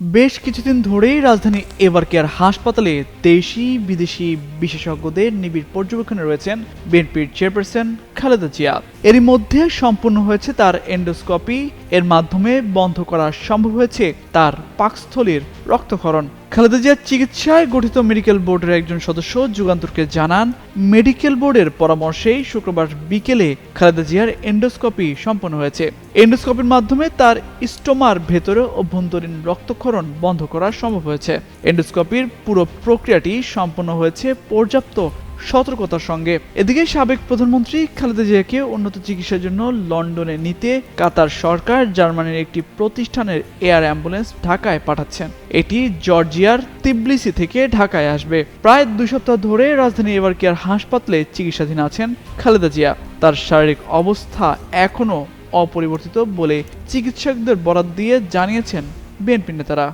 বেশ কিছুদিন ধরেই রাজধানী এবার কেয়ার হাসপাতালে দেশি, বিদেশি বিশেষজ্ঞদের নিবিড় পর্যবেক্ষণে রয়েছেন বিএনপির চেয়ারপারসন খালেদা জিয়া। এরই মধ্যে সম্পূর্ণ হয়েছে তার এন্ডোস্কোপি। এর মাধ্যমে বন্ধ করা সম্ভব হয়েছে তার পাকস্থলীর রক্তক্ষরণ। খালেদা জিয়ার চিকিৎসায় গঠিত মেডিকেল বোর্ডের একজন সদস্য যুগান্তরকে জানান, মেডিকেল বোর্ডের পরামর্শেই শুক্রবার বিকেলে খালেদা জিয়ার এন্ডোস্কোপি সম্পন্ন হয়েছে। এন্ডোস্কোপির মাধ্যমে তার স্টোমার ভেতরে অভ্যন্তরীণ রক্তক্ষরণ বন্ধ করা সম্ভব হয়েছে। এন্ডোস্কোপির পুরো প্রক্রিয়াটি সম্পন্ন হয়েছে পর্যাপ্ত সতর্কতার সঙ্গে। এদিকে সাবেক প্রধানমন্ত্রী খালেদা জিয়াকে উন্নত চিকিৎসার জন্য লন্ডনে নিতে কাতার সরকার জার্মানির একটি প্রতিষ্ঠানের এয়ার অ্যাম্বুলেন্স ঢাকায় পাঠাচ্ছেন। এটি জর্জিয়ার তিবলিসি থেকে ঢাকায় আসবে। প্রায় দুই সপ্তাহ ধরে রাজধানী এবার কেয়ার হাসপাতালে চিকিৎসাধীন আছেন খালেদা জিয়া। তার শারীরিক অবস্থা এখনও অপরিবর্তিত বলে চিকিৎসকদের বরাত দিয়ে জানিয়েছেন বিএনপি নেতারা।